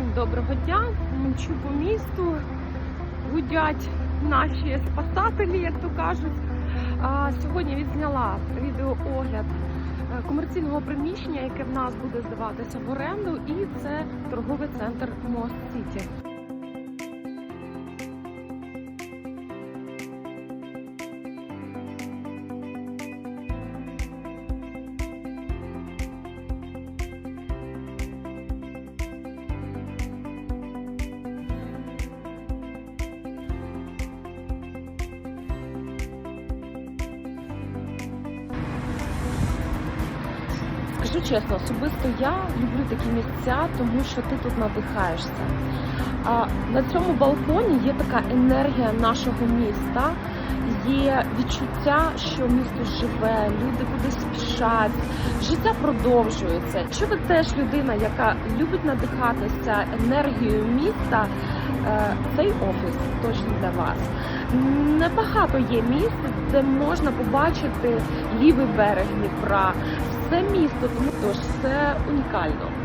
Всім доброго дня. Мчу по місту. Гудять наші спасателі, як то кажуть. А, сьогодні відзняла відеоогляд е, комерційного приміщення, яке в нас буде здаватися в оренду, і це торговий центр Мост Сіті. Скажу чесно, особисто я люблю такі місця, тому що ти тут надихаєшся. А на цьому балконі є така енергія нашого міста. Є відчуття, що місто живе, люди кудись спішать, життя продовжується. Якщо ви теж людина, яка любить надихатися енергією міста, е, цей офіс точно для вас. Небагато є місць, де можна побачити лівий берег Дніпра, все місто, тому тож це унікально.